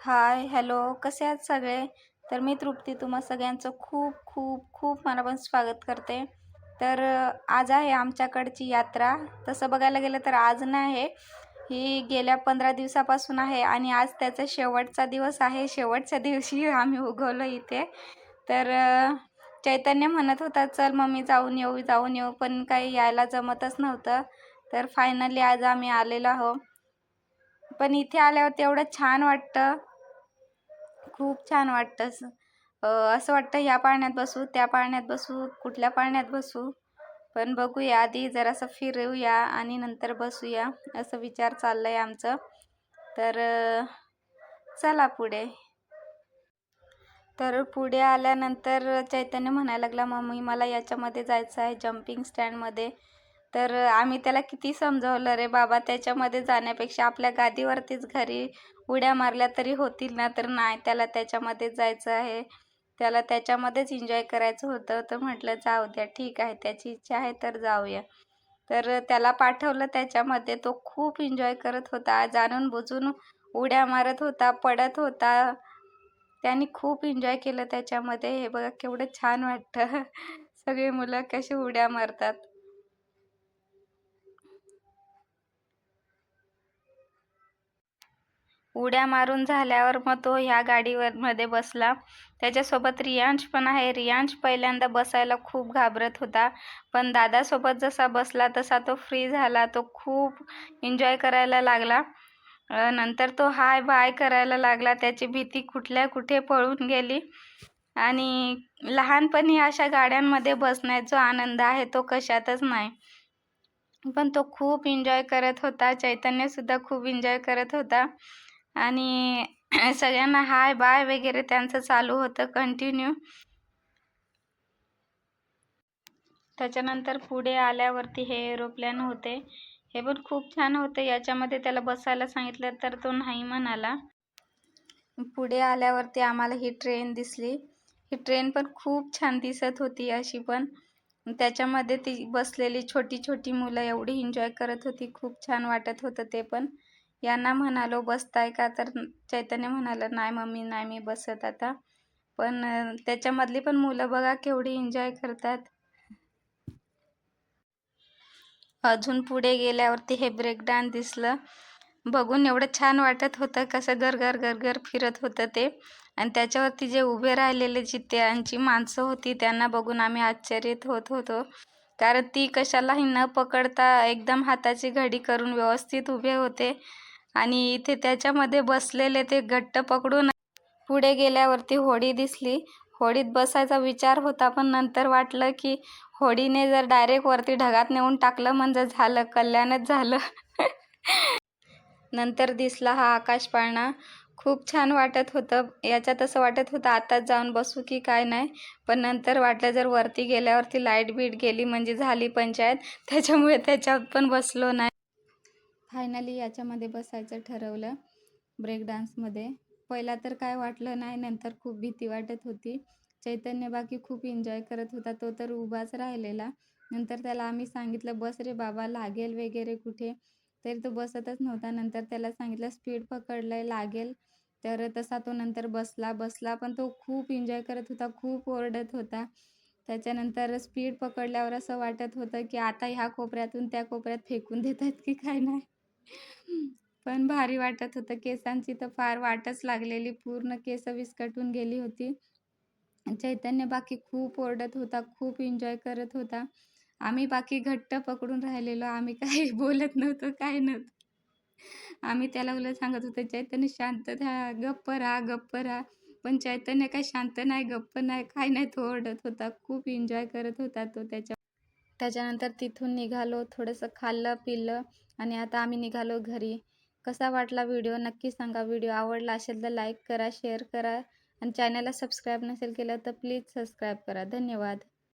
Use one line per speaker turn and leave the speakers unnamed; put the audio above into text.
Hi hello कसे आहात सगळे? तर मी तृप्ती तुम्हा सगळ्यांचं खूप खूप खूप मनापासून स्वागत करते. तर आज आहे आमच्याकडची यात्रा. तसं बघायला गेलं तर आज नाही आहे ही गेल्या पंधरा दिवसापासून आहे आणि आज त्याचा शेवटचा दिवस आहे. शेवटच्या दिवशी आम्ही उगवलो इथे. तर चैतन्य म्हणत होता चल मम्मी जाऊन येऊ जाऊन येऊ. पण काही यायला जमतच नव्हतं. तर फायनली आज आम्ही आलेलो आहो पण इथे आल्यावर तेवढं छान वाटतं. खूप छान वाटतं असं. वाटतं ह्या पाळण्यात बसू त्या पाळण्यात बसू कुठल्या पाळण्यात बसू. पण बघूया आधी जरासं फिरूया आणि नंतर बसूया असं विचार चाललाय आमचं. तर चला पुढे. तर पुढे आल्यानंतर चैतन्य म्हणायला लागला मम्मी मला याच्यामध्ये जायचं आहे जम्पिंग स्टँडमध्ये तर आम्ही त्याला किती समजावलं रे बाबा त्याच्यामध्ये जाण्यापेक्षा आपल्या गादीवरतीच घरी उड्या मारल्या तरी होतील ना? तर नाही त्याला त्याच्यामध्ये जायचं आहे. त्याला त्याच्यामध्येच एन्जॉय करायचं होतं. तर म्हटलं जाऊ द्या ठीक आहे त्याची इच्छा आहे तर जाऊया. तर त्याला पाठवलं त्याच्यामध्ये. तो खूप एन्जॉय करत होता. जाणून बुजून उड्या मारत होता पडत होता. त्यांनी खूप एन्जॉय केलं त्याच्यामध्ये. हे बघा केवढं छान वाटतं. सगळी मुलं कशी उड्या मारतात. उड्या मारून झाल्यावर मग तो ह्या गाडीवर मध्ये बसला. त्याच्यासोबत रियांश पण आहे. रियांश पहिल्यांदा बसायला खूप घाबरत होता. पण दादासोबत जसा बसला तसा तो फ्री झाला. तो खूप एन्जॉय करायला लागला. नंतर तो हाय बाय करायला लागला. त्याची भीती कुठल्या कुठे पळून गेली. आणि लहानपणी अशा गाड्यांमध्ये बसण्याचा जो आनंद आहे तो कशातच नाही. पण तो खूप एन्जॉय करत होता. चैतन्यसुद्धा खूप एन्जॉय करत होता. आणि सगळ्यांना हाय बाय वगैरे त्यांचं चालू होतं कंटिन्यू त्याच्यानंतर पुढे आल्यावरती हे एरोप्लेन होते. हे पण खूप छान होते. याच्यामध्ये त्याला बसायला सांगितलं तर तो नाही म्हणाला. पुढे आल्यावरती आम्हाला ही ट्रेन दिसली. ही ट्रेन पण खूप छान दिसत होती अशी पण. त्याच्यामध्ये ती बसलेली छोटी छोटी मुलं एवढी एन्जॉय करत होती. खूप छान वाटत होतं ते पण. यांना म्हणालो बसताय का? तर चैतन्य म्हणालं नाही मम्मी नाही मी बसत आता. पण त्याच्यामधली पण मुलं बघा केवढी एन्जॉय करतात. अजून पुढे गेल्यावरती हे ब्रेक डान्स दिसलं. बघून एवढं छान वाटत होतं कसं गरगर घर फिरत होतं ते. आणि त्याच्यावरती जे उभे राहिलेले जी त्यांची माणसं होती त्यांना बघून आम्ही आश्चर्यित होत होतो. कारण ती कशालाही न पकडता एकदम हाताची घडी करून व्यवस्थित उभे होते. आणि इथे त्याच्यामध्ये बसलेले ते घट्ट पकडून पुढे गेल्यावरती होडी दिसली. होडीत बसायचा विचार होता पण नंतर वाटलं की होडीने जर डायरेक्ट वरती ढगात नेऊन टाकलं म्हणजे झालं कल्याणच झालं. नंतर दिसला हा आकाश पाळणा. खूप छान वाटत होतं. याच्यात असं वाटत होतं आताच जाऊन बसू की काय नाही. पण नंतर वाटलं जर वरती गेल्यावरती लाइट बीट गेली म्हणजे झाली पंचायत त्याच्यामुळे त्याच्यात पण बसलो नाही. फायनली याच्यामध्ये बसायचं ठरवलं ब्रेक डान्समध्ये पहिला तर काय वाटलं नाही नंतर खूप भीती वाटत होती. चैतन्य बाकी खूप एन्जॉय करत होता तो तर उभाच राहिलेला. नंतर त्याला आम्ही सांगितलं बस रे बाबा लागेल वगैरे कुठे? तरी तो बसतच नव्हता. नंतर त्याला सांगितलं स्पीड पकडलंय लागेल. तर तसा तो नंतर बसला बसला पण तो खूप एन्जॉय करत होता खूप ओरडत होता. त्याच्यानंतर स्पीड पकडल्यावर असं वाटत होतं की आता ह्या कोपऱ्यातून त्या कोपऱ्यात फेकून देतात की काय नाही? पण भारी वाटत होतं. केसांची तर फार वाटच लागलेली. पूर्ण केस विस्कटून गेली होती. चैतन्य बाकी खूप ओरडत होता. खूप एन्जॉय करत होता. आम्ही बाकी घट्ट पकडून राहिलेलो. आम्ही काही बोलत नव्हतो. काय नव्हतं. आम्ही त्याला उलट सांगत होतो चैतन्य शांत राहा. गप्प राहा गप्प राहा. पण चैतन्य काय शांत नाही गप्प नाही काय नाही. तो ओरडत होता. खूप एन्जॉय करत होता तो त्याच्या त्याच्यानंतर तिथून निघालो. थोडंसं खाल्लं पिलं. आणि आता आम्ही निघालो घरी. कसा वाटला व्हिडिओ? नक्की सांगा. व्हिडिओ आवडला असेल तर लाईक करा शेअर करा आणि चॅनलला सबस्क्राईब नसेल केलं तर प्लीज सबस्क्राईब करा. धन्यवाद.